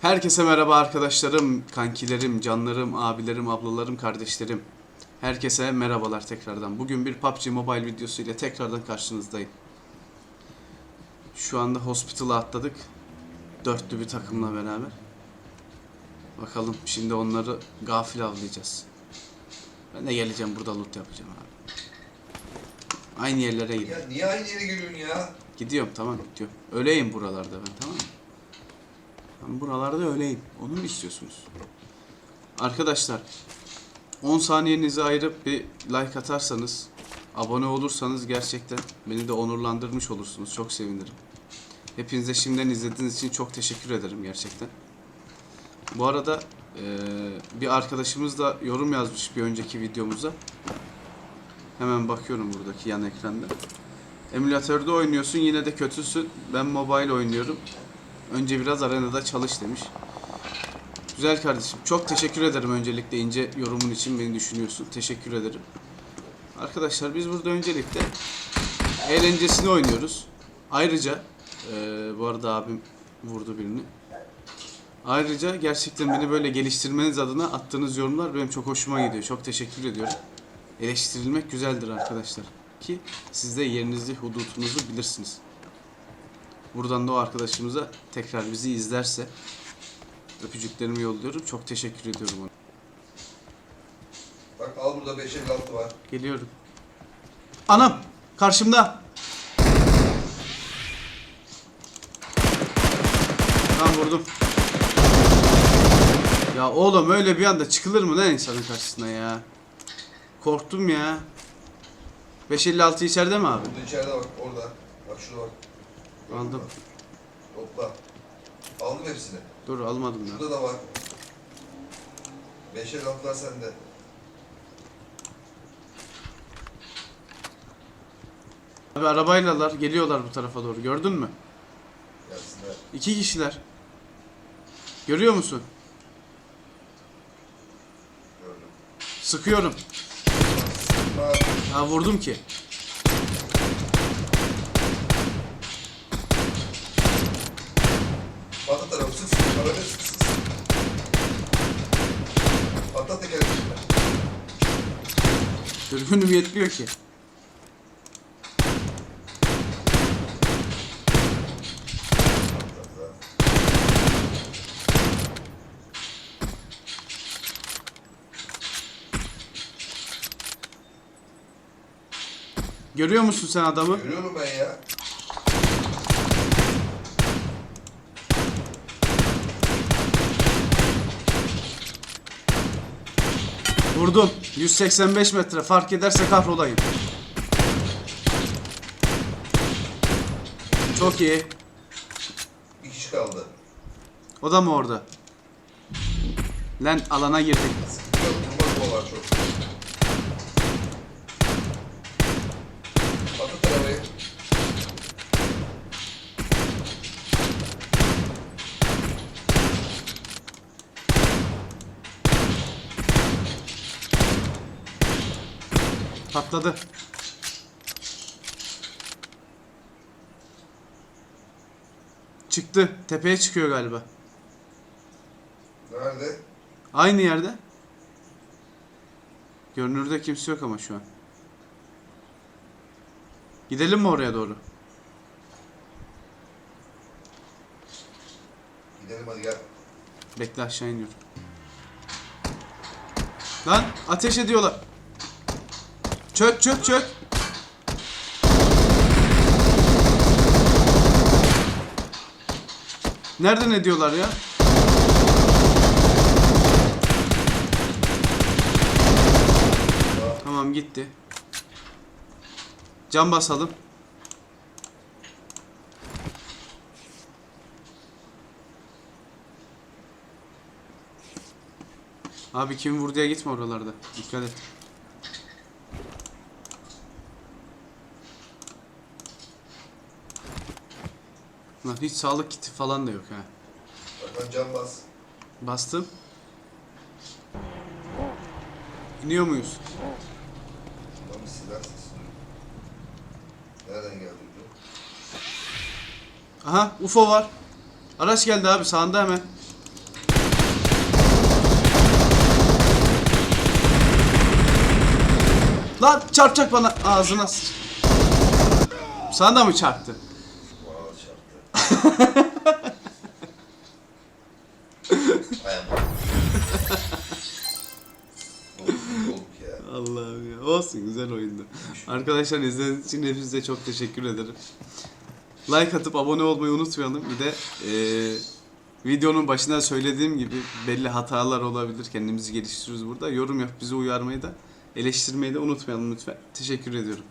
Herkese merhaba arkadaşlarım, kankilerim, canlarım, abilerim, ablalarım, kardeşlerim. Herkese merhabalar tekrardan. Bugün bir PUBG Mobile videosu ile tekrardan karşınızdayım. Şu anda Hospital'a atladık. Dörtlü bir takımla beraber. Bakalım şimdi onları gafil avlayacağız. Ben de geleceğim burada loot yapacağım abi. Aynı yerlere gidiyorum. Ya niye aynı yere geliyorsun ya? Gidiyorum tamam gidiyorum. Öleyim buralarda ben tamam mı? Ben buralarda öleyim. Onu mu istiyorsunuz? Arkadaşlar 10 saniyenizi ayırıp bir like atarsanız abone olursanız gerçekten beni de onurlandırmış olursunuz. Çok sevinirim. Hepinize şimdiden izlediğiniz için çok teşekkür ederim gerçekten. Bu arada eee, bir arkadaşımız da yorum yazmış bir önceki videomuza. Hemen bakıyorum buradaki yan ekranda. Emülatörde oynuyorsun yine de kötüsün. Ben mobile oynuyorum. Önce biraz arenada çalış demiş. Güzel kardeşim. Çok teşekkür ederim öncelikle ince yorumun için beni düşünüyorsun. Teşekkür ederim. Arkadaşlar biz burada öncelikle eğlencesini oynuyoruz. Ayrıca eee, bu arada abim vurdu birini. Ayrıca gerçekten beni böyle geliştirmeniz adına attığınız yorumlar benim çok hoşuma gidiyor. Çok teşekkür ediyorum. Eleştirilmek güzeldir arkadaşlar. Ki siz de yerinizi, hudutunuzu bilirsiniz. Buradan da o arkadaşımıza tekrar bizi izlerse öpücüklerimi yolluyorum. Çok teşekkür ediyorum ona. Bak al burada 556 var. Geliyorum. Anam! Karşımda! Tamam vurdum. Ya oğlum öyle bir anda çıkılır mı lan insanın karşısına ya? Korktum ya. 556 içeride mi abi? Burada içeride bak orada. Bak şurada bak. Aldım. Topla. Aldım hepsini. Dur almadım ya. Burada da var. 556'lar sende. Abi arabaylalar geliyorlar bu tarafa doğru. Gördün mü? Gelsinler. İki kişiler. Görüyor musun? Gördüm. Sıkıyorum. Bak. Ha vurdum ki. Patlat tarafı sık sık. Arabaya sık sık sık. Patlat. Dürbünüm yetmiyor ki. Görüyor musun sen adamı? Görüyorum ben ya. Vurdum. 185 metre. Fark ederse kahrolayım. Çok iyi. Bir kişi kaldı. O da mı orada? Lan alana girdik. Yok durmaz bu var çok. Patlat arabayı. Patladı. Çıktı. Tepeye çıkıyor galiba. Nerede? Aynı yerde. Görünürde kimse yok ama şu an. Gidelim mi oraya doğru? Gidelim hadi gel. Bekle aşağı iniyorum. Lan ateş ediyorlar. Çök çök çök. Nereden ediyorlar ya? Tamam gitti. Cam basalım. Abi kim vurduya gitme oralarda. Dikkat et. Lan hiç sağlık kiti falan da yok ha. Bakın can bas. Bastım. İniyor muyuz? Lan bir silah. Nereden geldi bu? Aha UFO var. Araç geldi abi sağında hemen. Lan çarpacak bana ağzına. Sana da mı çarptı? Allah'ım ya. Olsun güzel oyundu. Arkadaşlar izlediğiniz için hepinize çok teşekkür ederim. Like atıp abone olmayı unutmayalım. Bir de eee, videonun başında söylediğim gibi belli hatalar olabilir. Kendimizi geliştiriyoruz burada. Yorum yap bizi uyarmayı da eleştirmeyi de unutmayalım lütfen. Teşekkür ediyorum.